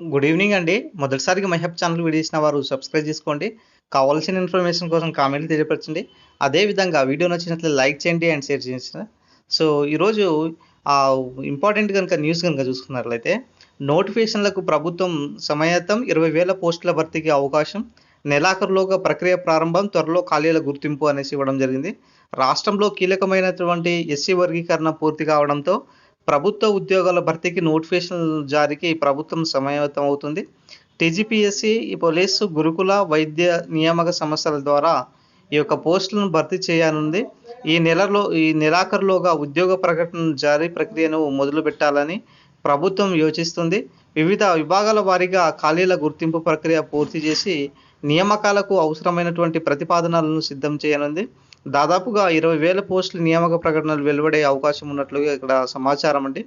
Good evening అండి. మొదటిసారిగా మహబ్ ఛానల్ వీడియో వారు సబ్స్క్రైబ్ చేసుకోండి. కావాల్సిన ఇన్ఫర్మేషన్ కోసం కామెంట్లు తెలియపరచండి. అదేవిధంగా వీడియో నచ్చినట్లు లైక్ చేయండి అండ్ షేర్ చేయండి. సో ఈరోజు ఇంపార్టెంట్ కనుక న్యూస్ కనుక చూసుకున్నట్లయితే నోటిఫికేషన్లకు ప్రభుత్వం సమయతం ఇరవై వేల పోస్టుల భర్తీకి అవకాశం నెలాఖరులోగా ప్రక్రియ ప్రారంభం త్వరలో ఖాళీల గుర్తింపు అనేసి ఇవ్వడం జరిగింది. రాష్ట్రంలో కీలకమైనటువంటి ఎస్సీ వర్గీకరణ పూర్తి కావడంతో ప్రభుత్వ ఉద్యోగాల భర్తీకి నోటిఫికేషన్ జారీకి ప్రభుత్వం సమాయత్తం అవుతుంది. టీజీపీఎస్సీ పోలీసు గురుకుల వైద్య నియామక సంస్థల ద్వారా ఈ యొక్క పోస్టులను భర్తీ చేయనుంది. ఈ నెలలో ఈ నెలాఖరులోగా ఉద్యోగ ప్రకటన జారీ ప్రక్రియను మొదలు పెట్టాలని ప్రభుత్వం యోచిస్తుంది. వివిధ విభాగాల వారీగా ఖాళీల గుర్తింపు ప్రక్రియ పూర్తి చేసి నియామకాలకు అవసరమైనటువంటి ప్రతిపాదనలను సిద్ధం చేయనుంది. దాదాపుగా ఇరవై వేల పోస్టుల నియామక ప్రకటనలు వెలువడే అవకాశం ఉన్నట్లుగా ఇక్కడ సమాచారం అండి.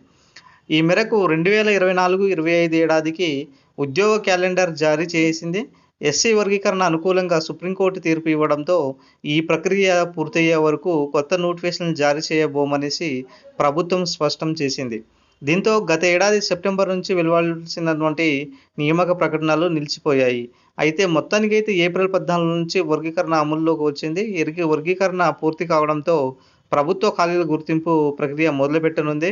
ఈ మేరకు రెండు వేల ఇరవై నాలుగు ఇరవై ఐదు ఏడాదికి ఉద్యోగ క్యాలెండర్ జారీ చేసింది. ఎస్సీ వర్గీకరణ అనుకూలంగా సుప్రీంకోర్టు తీర్పు ఇవ్వడంతో ఈ ప్రక్రియ పూర్తయ్యే వరకు కొత్త నోటిఫికేషన్ జారీ చేయబోమనేసి ప్రభుత్వం స్పష్టం చేసింది. దీంతో గత ఏడాది సెప్టెంబర్ నుంచి వెలువడాల్సినటువంటి నియామక ప్రకటనలు నిలిచిపోయాయి. అయితే మొత్తానికి అయితే ఏప్రిల్ పద్నాలుగు నుంచి వర్గీకరణ అమల్లోకి వచ్చింది. ఎరిగి వర్గీకరణ పూర్తి కావడంతో ప్రభుత్వ ఖాళీల గుర్తింపు ప్రక్రియ మొదలుపెట్టనుంది.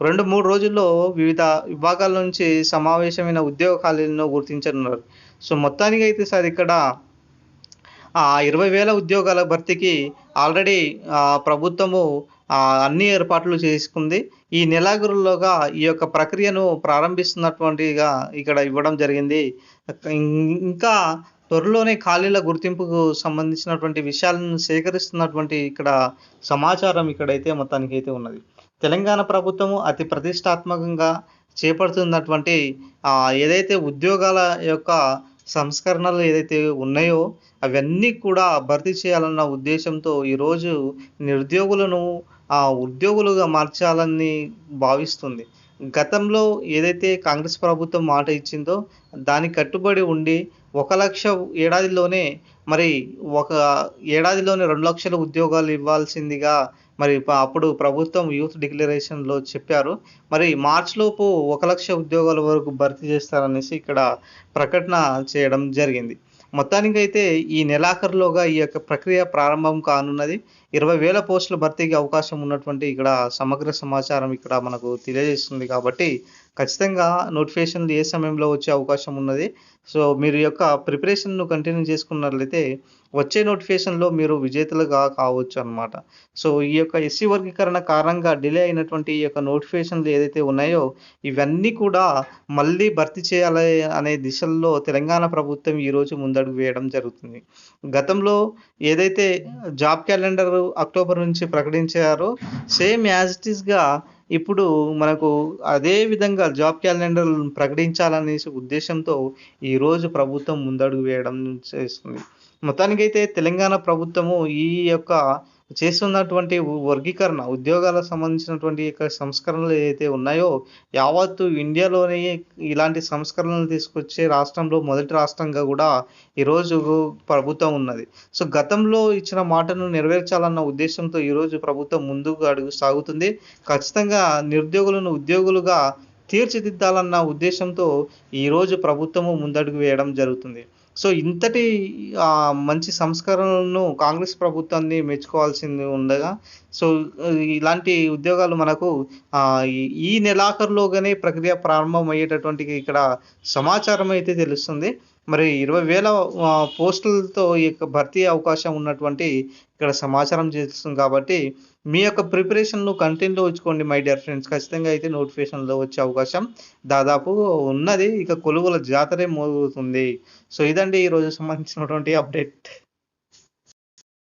రెండు మూడు రోజుల్లో వివిధ విభాగాల నుంచి సమావేశమైన ఉద్యోగ ఖాళీలను గుర్తించనున్నారు. సో మొత్తానికి అయితే సార్ ఇక్కడ ఆ ఇరవై వేల ఉద్యోగాల భర్తీకి ఆల్రెడీ ప్రభుత్వము అన్ని ఏర్పాట్లు చేసుకుంది. ఈ నెలాఖరులోగా ఈ యొక్క ప్రక్రియను ప్రారంభిస్తున్నటువంటిగా ఇక్కడ ఇవ్వడం జరిగింది. ఇంకా త్వరలోనే ఖాళీల గుర్తింపుకు సంబంధించినటువంటి విషయాలను సేకరిస్తున్నటువంటి ఇక్కడ సమాచారం ఇక్కడైతే మొత్తానికి అయితే ఉన్నది. తెలంగాణ ప్రభుత్వము అతి ప్రతిష్టాత్మకంగా చేపడుతున్నటువంటి ఏదైతే ఉద్యోగాల యొక్క సంస్కరణలు ఏదైతే ఉన్నాయో అవన్నీ కూడా భర్తీ చేయాలన్న ఉద్దేశంతో ఈరోజు నిరుద్యోగులను ఆ ఉద్యోగులుగా మార్చాలని భావిస్తుంది. గతంలో ఏదైతే కాంగ్రెస్ ప్రభుత్వం మాట ఇచ్చిందో దానికి కట్టుబడి ఉండి ఒక లక్ష ఏడాదిలోనే మరి ఒక ఏడాదిలోనే రెండు లక్షల ఉద్యోగాలు ఇవ్వాల్సిందిగా మరి అప్పుడు ప్రభుత్వం యూత్ డిక్లరేషన్లో చెప్పారు. మరి మార్చిలోపు ఒక లక్ష ఉద్యోగాల వరకు భర్తీ చేస్తారనేసి ఇక్కడ ప్రకటన చేయడం జరిగింది. మొత్తానికైతే ఈ నెలాఖరులోగా ఈ యొక్క ప్రక్రియ ప్రారంభం కానున్నది. ఇరవై వేల పోస్టుల భర్తీకి అవకాశం ఉన్నటువంటి ఇక్కడ సమగ్ర సమాచారం ఇక్కడ మనకు తెలియజేస్తుంది కాబట్టి ఖచ్చితంగా నోటిఫికేషన్లు ఏ సమయంలో వచ్చే అవకాశం ఉన్నది. సో మీరు యొక్క ప్రిపరేషన్ను కంటిన్యూ చేసుకున్నట్లయితే వచ్చే నోటిఫికేషన్లో మీరు విజేతలుగా కావచ్చు అనమాట సో ఈ యొక్క ఎస్సీ వర్గీకరణ కారణంగా డిలే అయినటువంటి ఈ యొక్క నోటిఫికేషన్లు ఏదైతే ఉన్నాయో ఇవన్నీ కూడా మళ్ళీ భర్తీ చేయాలి అనే దిశల్లో తెలంగాణ ప్రభుత్వం ఈరోజు ముందడుగు వేయడం జరుగుతుంది. గతంలో ఏదైతే జాబ్ క్యాలెండర్ అక్టోబర్ నుంచి ప్రకటించారో సేమ్ యాజ్ ఇట్ ఈస్గా ఇప్పుడు మనకు అదే విధంగా జాబ్ క్యాలెండర్ ప్రకటించాలనే ఉద్దేశంతో ఈరోజు ప్రభుత్వం ముందడుగు వేయడం చేస్తుంది. మొత్తానికైతే తెలంగాణ ప్రభుత్వము ఈ యొక్క చేస్తున్నటువంటి వర్గీకరణ ఉద్యోగాలకు సంబంధించినటువంటి యొక్క సంస్కరణలు ఏదైతే ఉన్నాయో యావత్తు ఇండియాలోనే ఇలాంటి సంస్కరణలు తీసుకొచ్చే రాష్ట్రంలో మొదటి రాష్ట్రంగా కూడా ఈరోజు ప్రభుత్వం ఉన్నది. సో గతంలో ఇచ్చిన మాటను నెరవేర్చాలన్న ఉద్దేశంతో ఈరోజు ప్రభుత్వం ముందుకు అడుగు సాగుతుంది. ఖచ్చితంగా నిరుద్యోగులను ఉద్యోగులుగా తీర్చిదిద్దాలన్న ఉద్దేశంతో ఈరోజు ప్రభుత్వము ముందడుగు వేయడం జరుగుతుంది. సో ఇంతటి మంచి సంస్కరణలను కాంగ్రెస్ ప్రభుత్వాన్ని మెచ్చుకోవాల్సింది ఉండగా సో ఇలాంటి ఉద్యోగాలు మనకు ఈ నెలాఖరులోగానే ప్రక్రియ ప్రారంభం అయ్యేటటువంటి ఇక్కడ సమాచారం అయితే తెలుస్తుంది. మరి ఇరవై వేల పోస్టులతో ఈ యొక్క భర్తీ అవకాశం ఉన్నటువంటి ఇక్కడ సమాచారం చేస్తుంది కాబట్టి మీ యొక్క ప్రిపరేషన్ను కంటిన్యూ ఉంచుకోండి మై డియర్ ఫ్రెండ్స్ ఖచ్చితంగా అయితే నోటిఫికేషన్లో వచ్చే అవకాశం దాదాపు ఉన్నది. ఇక కొలువుల జాతరే మోగుతుంది. సో ఇదండి ఈరోజు సంబంధించినటువంటి అప్డేట్